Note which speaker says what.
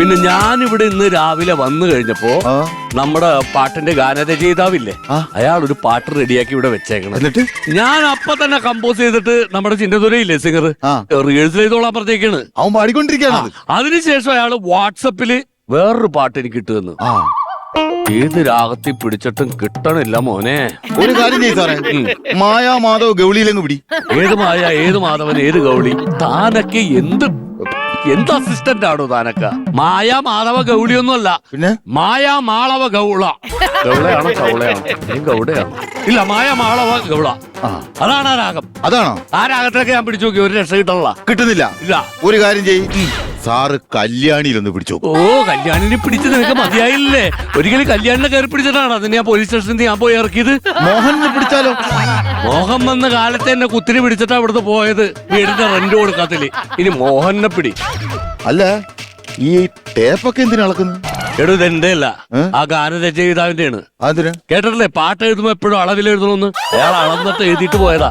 Speaker 1: പിന്നെ ഞാനിവിടെ ഇന്ന് രാവിലെ വന്നു കഴിഞ്ഞപ്പോ നമ്മുടെ പാട്ടിന്റെ ഗാനരചയിതാവില്ലേ. അയാൾ ഒരു പാട്ട് റെഡിയാക്കി ഇവിടെ വെച്ചേക്കണം.
Speaker 2: എന്നിട്ട്?
Speaker 1: ഞാൻ അപ്പൊ തന്നെ കമ്പോസ് ചെയ്തിട്ട് നമ്മുടെ ചിന്തതുരയില്ലേ സിംഗർ
Speaker 2: റിയേഴ്സൽ
Speaker 1: റിഹേഴ്സൽ ചെയ്തോളാൻ പറഞ്ഞേക്കാണ്.
Speaker 2: അവൻ പാടിക്കൊണ്ടിരിക്കുകയാണ്
Speaker 1: അതിനുശേഷം അയാൾ വാട്സപ്പിൽ വേറൊരു പാട്ട് എനിക്ക് കിട്ടുമെന്ന് ഏത് രാഗത്തിൽ പിടിച്ചിട്ടും കിട്ടണില്ല മോനെ.
Speaker 2: ഒരു കാര്യം ചെയ്യ് സാറേ. മായാ മാധവ് ഗൗളിയിലങ്ങ് പിടി.
Speaker 1: ഏത് മായ ഏത് മാധവൻ ഏത് ഗൗളി? താനൊക്കെ എന്ത് എന്ത് അസിസ്റ്റന്റ് ആണോ താനൊക്കെ? മായ മാധവ ഗൗളിയൊന്നുമല്ല.
Speaker 2: പിന്നെ?
Speaker 1: മായ മാളവ ഗൗള. ഗൗളയാണോ ചൗളയാണോ നീ ഗൗഡയാണോ ഇല്ല മായ മാളവ ഗൗള.
Speaker 2: ആ.
Speaker 1: അതാണ് ആ രാഗം.
Speaker 2: അതാണോ?
Speaker 1: ആ രാഗത്തിലൊക്കെ ഞാൻ പിടിച്ചു നോക്കി ഒരു രക്ഷ കിട്ടണല്ല
Speaker 2: കിട്ടുന്നില്ല.
Speaker 1: ഇല്ല.
Speaker 2: ഒരു കാര്യം ചെയ്യ്. സാറ് കല്യാണിയിലൊന്ന് പിടിച്ചു
Speaker 1: ഓ കല്യാണിനെ പിടിച്ച് നിനക്ക് മതിയായില്ലേ? ഒരിക്കലും കല്യാണിനെ കയറി പിടിച്ചതാണ് അതിന് ഞാൻ പോലീസ് സ്റ്റേഷനിൽ ഞാൻ പോയി ഇറക്കിയത്.
Speaker 2: മോഹനെ പിടിച്ചാലോ?
Speaker 1: മോഹൻ വന്ന കാലത്ത് എന്നെ കുത്തിരി പിടിച്ചിട്ടാ അവിടുത്തെ പോയത്. വീടിന്റെ റെന്റ് കൊടുക്കാത്തിൽ ഇനി മോഹനെ പിടി.
Speaker 2: അല്ല ഈ ടേപ്പൊക്കെ എന്തിനാ അളക്കുന്നു
Speaker 1: എടോ എന്റെ അല്ല.
Speaker 2: ആ
Speaker 1: ആ ഗാനരചയിതാവിന്റെ ആണ്
Speaker 2: അതിന്
Speaker 1: കേട്ടിട്ടില്ലേ? പാട്ട് എഴുതുമ്പോ എപ്പോഴും അളവിൽ എഴുതണമെന്ന് അയാൾ അളന്നിട്ട് എഴുതിയിട്ട് പോയതാ.